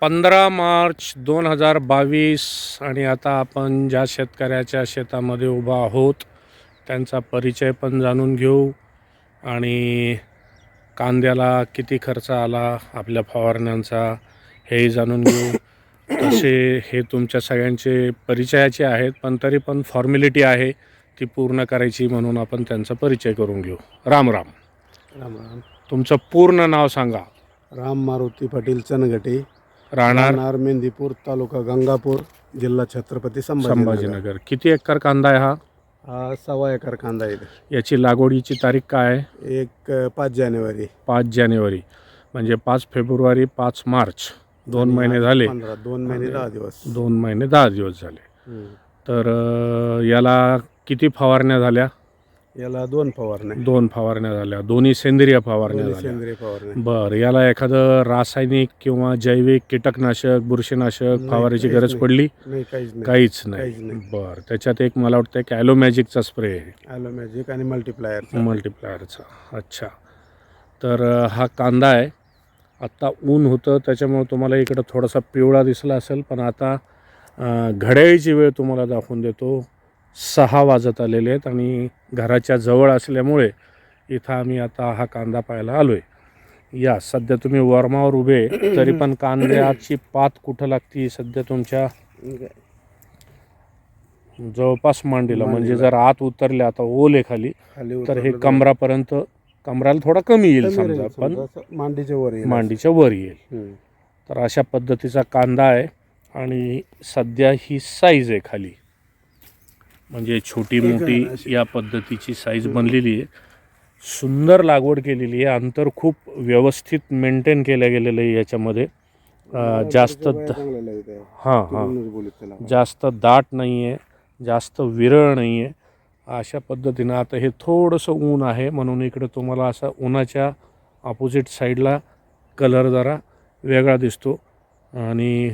पंधरा मार्च दोन हजार बावीस आणि आता आपण ज्या शेतकऱ्याच्या शेतामध्ये उभा आहोत त्यांचा परिचय पण जाणून घेऊ. आणि कांद्याला किती खर्च आला आपल्या फवारण्यांचा हेही जाणून घेऊ. तसे हे तुमच्या सगळ्यांचे परिचयाचे आहेत पण तरी पण फॉर्मॅलिटी आहे ती पूर्ण करायची म्हणून आपण त्यांचा परिचय करून घेऊ. राम राम. राम राम. तुमचं पूर्ण नाव सांगा. राम मारुती पाटील चनगटे राहणार? राहणार मेंदीपूर तालुका गंगापूर जिल्हा छत्रपती संभाजीनगर. संभाजीनगर. किती एकर कांदा आहे हा? हा सव्वा एकर कांदा आहे याची लागवडीची तारीख काय आहे? एक अ, पाच जानेवारी. पाच जानेवारी. म्हणजे पाच फेब्रुवारी पाच मार्च. दोन महिने झाले. पंधरा दोन महिने दहा दिवस. दोन महिने दहा दिवस झाले. हम्म. तर अ, याला किती फवारण्या झाल्या? याला दोन फवारण्या. दोन फवारण्या झाल्या. दोन्ही सेंद्रिय फवारण्या झाल्या. सेंद्रिय फवारण्या. बरं याला एखादं रासायनिक किंवा जैविक कीटकनाशक बुरशीनाशक फवारायची गरज. पडली? नाही काहीच नाही. काहीच नाही काहीच नाही. बरं त्याच्यात एक मला वाटतं एक ॲलोमॅजिकचा स्प्रे आहे. ॲलो मॅजिक आणि मल्टीप्लायर मल्टीप्लायरचा. अच्छा. तर हा कांदा आहे. आत्ता ऊन होतं त्याच्यामुळे तुम्हाला इकडं थोडासा पिवळा दिसला असेल पण आता अ, घड्याळीची वेळ तुम्हाला दाखवून देतो. सहा वाजत आलेले आहेत आणि घराच्या जवळ असल्यामुळे इथं आम्ही आता हा कांदा पाहायला आलो आहे या सध्या तुम्ही वर्मावर उभे तरी पण कांद्याची पात कुठं लागती सध्या तुमच्या? जवळपास मांडीला म्हणजे. जर आत उतरले आता ओल आहे खाली तर हे कमरापर्यंत कमराला थोडा कमी येईल समजा पण मांडीच्या वर येईल. मांडीच्या वर येईल. तर अशा पद्धतीचा कांदा आहे आणि सध्या ही साईज आहे खाली. म्हणजे छोटी मोठी. या पद्धतीची साईज बनलेली आहे. सुंदर लागवड केलेली आहे. अंतर खूप व्यवस्थित मेंटेन केलं गेलेलं आहे याच्यामध्ये. अं, जास्त. हां हां. जास्त दाट नाही आहे जास्त विरळ नाही आहे अशा पद्धतीनं आता हे थोडंसं ऊन आहे. म्हणून इकडे तुम्हाला असा उन्हाच्या अपोजिट साईडला कलर जरा वेगळा दिसतो. आणि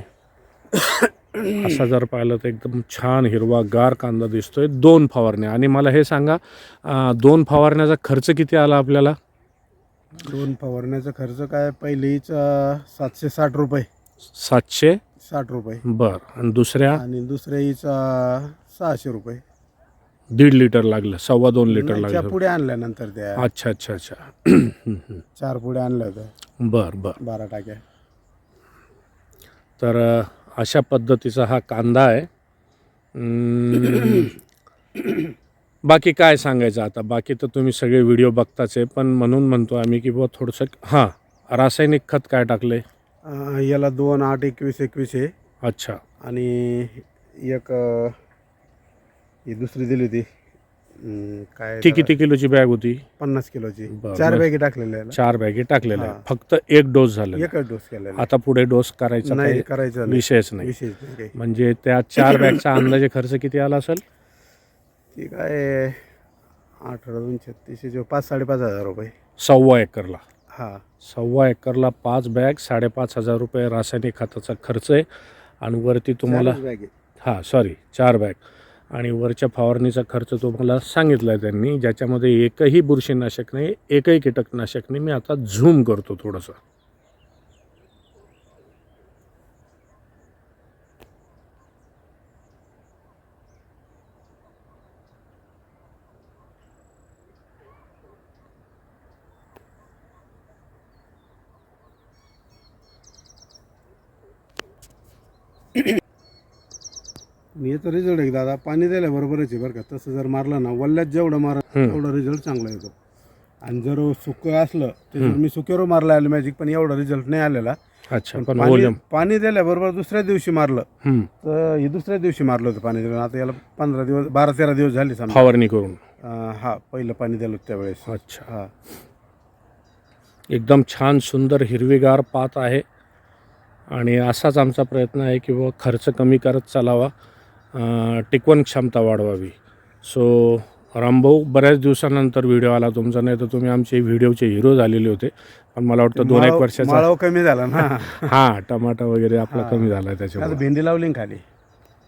असा जर पाहिलं तर एकदम छान हिरवा गार कांदा दिसतोय. दोन फवारण्या. आणि मला हे सांगा दोन फवारण्याचा खर्च किती आला आपल्याला? दोन फवारण्याचा खर्च काय? पहिलीच सातशे साठ रुपये. सातशे? साठ रुपये. बर. आणि दुसऱ्या? आणि दुसऱ्याचा सहाशे रुपये. दीड लिटर लागलं. सव्वा दोन लिटर लागलं. पुढे आणल्यानंतर त्या. अच्छा अच्छा अच्छा. चार पुढे आणल्या होत्या. बर बर. बारा टाक्या. तर अशा पद्धतीचा हा कांदा आहे. बाकी काय सांगायचं आता? बाकी तर तुम्ही सगळे व्हिडिओ बघताच आहे. पण म्हणून म्हणतो आम्ही की बुवा थोडंसं हां रासायनिक खत काय टाकलं याला दोन आठ एकवीस एकवीस आहे. अच्छा. आणि एक ही दुसरी दिली होती. काय ती किती किलोची बॅग होती. पन्नास किलोची. बरं, चार बॅगी टाकलेल्या आहे चार बॅगी टाकलेल्या आहे. फक्त एक डोस झालेला एकच डोस केलेला आता पुढे डोस करायचा नाही काही करायचं नाही. विषयच नाही. विशेष नाही काही. म्हणजे त्या चार बॅगचा अंदाजे खर्च किती आला असेल? ती काय अठरा दोन छत्तीसशे पाच साडेपाच हजार रुपये. सव्वा एकरला. हा. सव्वा एकरला पाच बॅग साडेपाच हजार रुपये रासायनिक खताचा खर्च आहे. आणि वरती तुम्हाला चारच bag आहे. हां सॉरी चार बॅग आणि वरच्या फवारणीचा खर्च तुम्हाला सांगितला आहे त्यांनी ज्याच्यामध्ये एकही बुरशीनाशक नाही एकही कीटकनाशक नाही. मी आता झूम करतो थोडंसं. याचा रिझल्ट आहे दादा. पाणी द्यायला बरोबरच आहे बरं का. तसं जर मारलं ना वल्ल्यात जेवढं मार. तेवढा रिझल्ट चांगला येतो आणि जर सुकं असलं तर मी सुक्यावर मारला आलं मॅजिक पण एवढा रिझल्ट नाही आलेला. अच्छा पण पण पाणी वॉल्यूम पाणी दिल्याबरोबर दुसऱ्या दिवशी मारलं. तर हे दुसऱ्या दिवशी मारलं होतं पाणी दिलं आता याला पंधरा दिवस बारा तेरा दिवस झाले समजा. फवारणी करून. हा पहिलं पाणी दिलं होतं त्यावेळेस. अच्छा. हा. एकदम छान सुंदर हिरवीगार पात आहे. आणि असाच आमचा प्रयत्न आहे की बुवा खर्च कमी करत चालावा. टिकवण क्षमता वाढवावी. सो रामभाऊ बऱ्याच दिवसानंतर व्हिडिओ आला तुमचा नाही तर तुम्ही आमचे व्हिडिओचे हिरो झालेले होते. पण मला वाटतं दोन एक वर्षाचा कमी झाला ना. हां टमाटा वगैरे आपला. कमी झाला त्याच्यामुळे. भेंडी लावली खाली.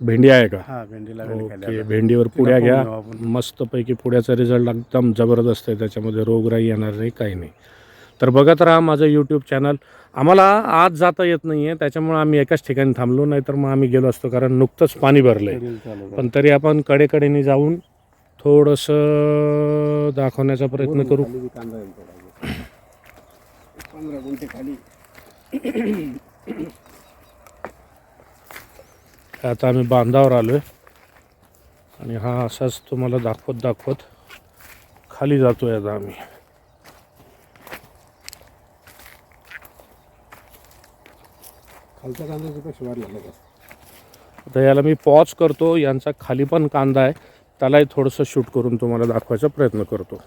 भेंडी आहे का? भेंडी लावली खाली ओके. भेंडीवर पुड्या घ्या. मस्तपैकी पुड्याचा रिझल्ट एकदम जबरदस्त आहे. त्याच्यामध्ये रोगराई येणार नाही काही नाही. तर बघत राहा माझं यूट्यूब चॅनल आम्हाला आज जाता येत नाही आहे त्याच्यामुळे आम्ही एकाच ठिकाणी थांबलो नाही तर मग आम्ही गेलो असतो कारण नुकतंच पाणी भरलं आहे. पण तरी आपण कडेकडेने जाऊन थोडंसं दाखवण्याचा प्रयत्न करू. आता आम्ही बांधावर आलो आहे आणि हा असाच तुम्हाला दाखवत दाखवत खाली जातो आहे आता आम्ही. खालच्या कांद्याचे पेक्षा वाढलेला आता याला मी पॉज करतो यांचा खाली पण कांदा आहे. त्यालाही थोडंसं शूट करून तुम्हाला दाखवायचा प्रयत्न करतो.